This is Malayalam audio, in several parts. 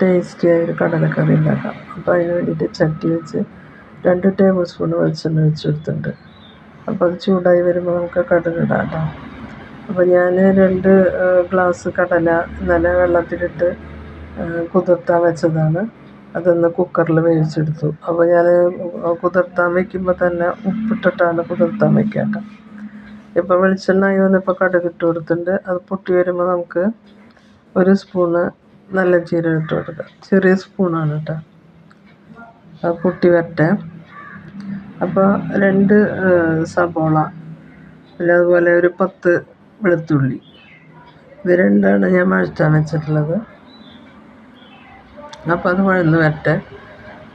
ടേസ്റ്റി ആയ ഒരു കടലക്കറി ഉണ്ടാക്കാം. അപ്പോൾ അതിന് വേണ്ടിയിട്ട് ചട്ടി വെച്ച് രണ്ട് ടേബിൾ സ്പൂൺ വെളിച്ചെണ്ണ ഒഴിച്ച് കൊടുത്തിട്ടുണ്ട് അപ്പോൾ അത് ചൂടായി വരുമ്പോൾ നമുക്ക് കടുക് ഇടാം കേട്ടോ അപ്പോൾ ഞാൻ രണ്ട് ഗ്ലാസ് കടല ഇന്നലെ വെള്ളത്തിലിട്ട് കുതിർത്താൻ വെച്ചതാണ്. അതൊന്ന് കുക്കറിൽ വേവിച്ചെടുത്തു. അപ്പോൾ ഞാൻ കുതിർത്താൻ വയ്ക്കുമ്പോൾ തന്നെ ഉപ്പിട്ടിട്ടാണ് കുതിർത്താൻ വയ്ക്കുക കേട്ടോ ഇപ്പോൾ വെളിച്ചെണ്ണ ആയി വന്നപ്പോൾ കടുക് ഇട്ട് കൊടുത്തിട്ടുണ്ട്. അത് പൊട്ടി വരുമ്പോൾ നമുക്ക് ഒരു സ്പൂണ് നല്ല ജീരകം ഇട്ട് കൊടുക്കുക. ചെറിയ സ്പൂണാണ് കേട്ടോ അത് പൊട്ടി വരട്ടെ. അപ്പോൾ രണ്ട് സബോള പിന്നെ അതുപോലെ ഒരു പത്ത് വെളുത്തുള്ളി. ഇത് രണ്ടാണ് ഞാൻ വഴറ്റാൻ വെച്ചിട്ടുള്ളത്. അപ്പോൾ അത് വഴന്ന് വരട്ടെ.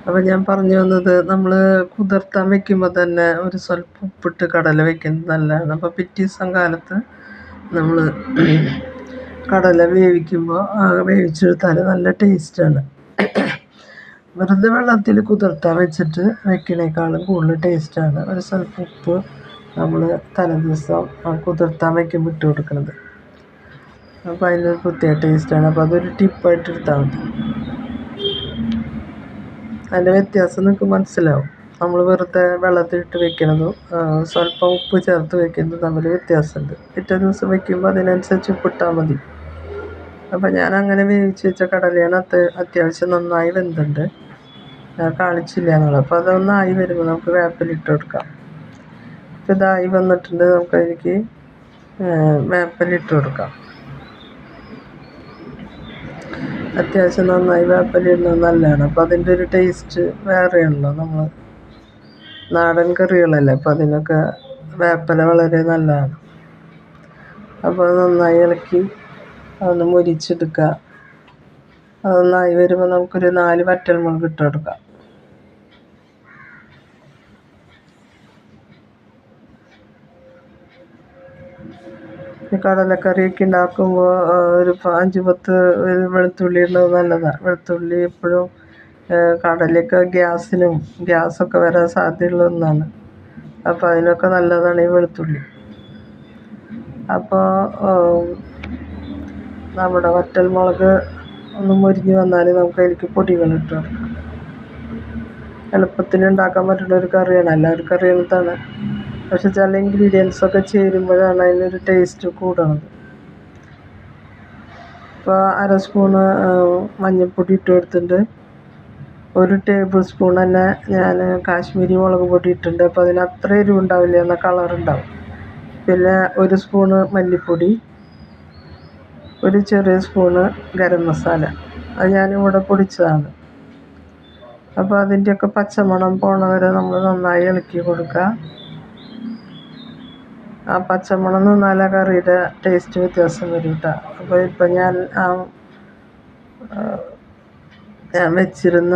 അപ്പോൾ ഞാൻ പറഞ്ഞു വന്നത് നമ്മൾ കുതിർത്താൻ വെക്കുമ്പോൾ തന്നെ ഒരു സ്വല്പം ഉപ്പിട്ട് കടല വെക്കുന്നത് നല്ലതാണ്. അപ്പോൾ പിറ്റേ ദിവസം കാലത്ത് നമ്മൾ കടല വേവിക്കുമ്പോൾ വേവിച്ചെടുത്താൽ നല്ല ടേസ്റ്റാണ് വെറുതെ വെള്ളത്തിൽ കുതിർത്താൻ വെച്ചിട്ട് വെക്കണേക്കാളും കൂടുതൽ ടേസ്റ്റാണ് ഒരു സ്വല്പം ഉപ്പ് നമ്മൾ തലേദിവസം കുതിർത്താൻ വയ്ക്കുമ്പോൾ ഇട്ട് കൊടുക്കുന്നത് അപ്പോൾ അതിനൊരു പ്രത്യേക ടേസ്റ്റാണ് അപ്പോൾ അതൊരു ടിപ്പായിട്ട് എടുത്താൽ മതി. അതിന്റെ വ്യത്യാസം നിങ്ങൾക്ക് മനസ്സിലാവും. നമ്മൾ വെറുതെ വെള്ളത്തിലിട്ട് വെക്കണതും സ്വല്പം ഉപ്പ് ചേർത്ത് വെക്കുന്നതും തമ്മിൽ വ്യത്യാസമുണ്ട്. പിറ്റേ ദിവസം വെക്കുമ്പോൾ അതിനനുസരിച്ച് ഉപ്പിട്ടാൽ മതി. അപ്പോൾ ഞാൻ അങ്ങനെ വേവിച്ച് വെച്ച കടലയാണ് അത് അത്യാവശ്യം നന്നായി വെന്തുണ്ട്. ഞാൻ കാണിച്ചില്ല എന്നുള്ളത് അപ്പോൾ അതൊന്നായി വരുമ്പോൾ നമുക്ക് വേപ്പലിട്ട് കൊടുക്കാം. അപ്പോൾ ഇതായി വന്നിട്ടുണ്ട്. നമുക്ക് അതിലേക്ക് വേപ്പലിട്ട് കൊടുക്കാം. അത്യാവശ്യം നന്നായി വേപ്പലിടുന്നത് നല്ലതാണ്. അപ്പോൾ അതിന്റെ ഒരു ടേസ്റ്റ് വേറെയാണല്ലോ. നമ്മൾ നാടൻ കറികളല്ലേ. അപ്പോൾ അതിനൊക്കെ വേപ്പല വളരെ നല്ലതാണ്. അപ്പോൾ നന്നായി ഇളക്കി അതൊന്ന് മുരിച്ചെടുക്കുക. അതൊന്നായി വരുമ്പോൾ നമുക്കൊരു നാല് വറ്റൽമുളക് ഇട്ട് കൊടുക്കാം. കടലക്കറിയൊക്കെ ഉണ്ടാക്കുമ്പോൾ ഒരു അഞ്ച് പത്ത് വെളുത്തുള്ളി ഇടുന്നത് നല്ലതാണ് വെളുത്തുള്ളി എപ്പോഴും കടലൊക്കെ ഗ്യാസിനും ഗ്യാസൊക്കെ വരാൻ സാധ്യതയുള്ള ഒന്നാണ്. അപ്പോൾ അതിനൊക്കെ നല്ലതാണ് ഈ വെളുത്തുള്ളി. അപ്പോൾ നമ്മുടെ വറ്റൽ മുളക് ഒന്ന് മുരിഞ്ഞ് വന്നാൽ നമുക്ക് അതിലേക്ക് പൊടികൾ ഇട്ട് കൊടുക്കാം. ഉണ്ടാക്കാൻ പറ്റുന്ന ഒരു കറിയാണ്. എല്ലാവർക്കും അറിയുന്നതാണ് പക്ഷെ ചില ഇൻഗ്രീഡിയൻസൊക്കെ ചേരുമ്പോഴാണ് അതിനൊരു ടേസ്റ്റ് കൂടണത്. ഇപ്പോൾ അര സ്പൂണ് മഞ്ഞൾപ്പൊടി ഇട്ട് കൊടുത്തിട്ടുണ്ട്. ഒരു ടേബിൾ സ്പൂൺ തന്നെ ഞാൻ കാശ്മീരി മുളക് പൊടി ഇട്ടിട്ടുണ്ട്. അപ്പോൾ അതിന് അത്ര ഉണ്ടാവില്ല എന്നാൽ കളർ ഉണ്ടാവും. പിന്നെ ഒരു സ്പൂണ് മല്ലിപ്പൊടി. ഒരു ചെറിയ സ്പൂണ് ഗരം മസാല. അത് ഞാനിവിടെ പൊടിച്ചതാണ്. അപ്പോൾ അതിന്റെയൊക്കെ പച്ചമണം പോണ വരെ നമ്മൾ നന്നായി ഇളക്കി കൊടുക്കുക. ആ പച്ചമണം നിന്നാൽ ആ കറിയുടെ ടേസ്റ്റ് വ്യത്യാസം വരും കേട്ടോ അപ്പോൾ ഇപ്പം ഞാൻ ആ ഞാൻ വെച്ചിരുന്ന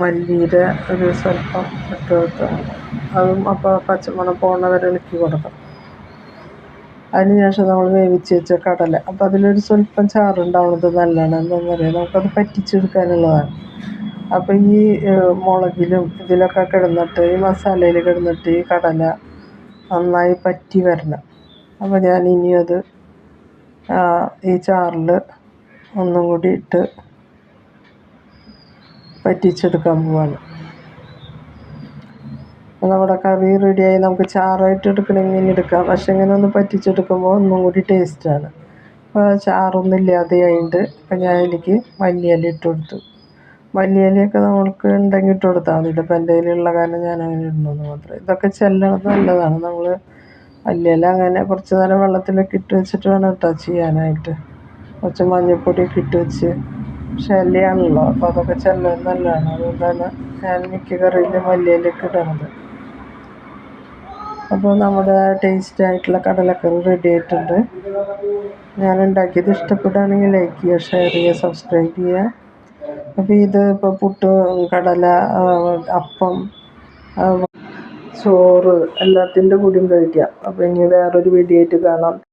മല്ലിയുടെ ഒരു സ്വല്പം ഇട്ട് കൊടുത്തു. അതും അപ്പോൾ പച്ചമണം പോണ വരെ ഇളക്കി കൊടുക്കണം. അതിന് ശേഷം നമ്മൾ വേവിച്ച് വെച്ച കടല. അപ്പോൾ അതിലൊരു സ്വല്പം ചാറുണ്ടാവുന്നത് നല്ലതാണ് എന്താണെന്ന് പറയുക നമുക്കത് പറ്റിച്ചെടുക്കാനുള്ളതാണ്. അപ്പോൾ ഈ മുളകിലും ഇതിലൊക്കെ കിടന്നിട്ട് ഈ മസാലയിൽ കിടന്നിട്ട് ഈ കടല നന്നായി പറ്റി വരണം. അപ്പോൾ ഞാൻ ഇനി അത് ഈ ചാറിൽ ഒന്നും കൂടി ഇട്ട് പറ്റിച്ചെടുക്കാൻ പോവാണ്. നമ്മുടെ കറി റെഡിയായി നമുക്ക് ചാറായിട്ട് എടുക്കണമെങ്കിൽ എടുക്കാം. പക്ഷെ ഇങ്ങനെ ഒന്ന് പറ്റിച്ചെടുക്കുമ്പോൾ ഒന്നും കൂടി ടേസ്റ്റാണ് അപ്പോൾ ചാറൊന്നും ഇല്ലാതെ ആയിട്ട് അപ്പോൾ ഞാൻ എനിക്ക് മല്ലിയില ഇട്ട് കൊടുത്തു. മല്ലിയിലയൊക്കെ നമ്മൾക്ക് ഉണ്ടെങ്കിൽ ഇട്ട് കൊടുത്താൽ മതി. ഇപ്പം എന്റെ കയ്യിലുള്ള കാരണം ഞാൻ അങ്ങനെ ഇടുന്നു മാത്രമേ. ഇതൊക്കെ ചെല്ലണത് നല്ലതാണ്. നമ്മൾ മല്ലിയില അങ്ങനെ കുറച്ച് നേരം വെള്ളത്തിലൊക്കെ ഇട്ട് വെച്ചിട്ട് വേണം കേട്ടോ ചെയ്യാനായിട്ട്. കുറച്ച് മഞ്ഞൾപ്പൊടിയൊക്കെ ഇട്ട് വെച്ച് ശല്യമാണല്ലോ അപ്പോൾ അതൊക്കെ ചെല്ലാൻ നല്ലതാണ്. അതുകൊണ്ടാണ് ഞാൻ മിക്ക കറിയിലും മല്ലിയിലൊക്കെ ഇടണത്. അപ്പോൾ നമ്മുടെ ടേസ്റ്റ് ആയിട്ടുള്ള കടലക്കറി റെഡി ആയിട്ടുണ്ട്. ഞാൻ ഉണ്ടാക്കിയത് ഇഷ്ടപ്പെടുകയാണെങ്കിൽ ലൈക്ക് ചെയ്യുക ഷെയർ ചെയ്യുക സബ്സ്ക്രൈബ് ചെയ്യുക. അപ്പോൾ ഇത് ഇപ്പോൾ പുട്ട് കടല അപ്പം ചോറ് എല്ലാത്തിന്റെ കൂടിയും കഴിക്കാം. അപ്പോൾ ഇനി വേറൊരു വീഡിയോ ആയിട്ട് കാണാം.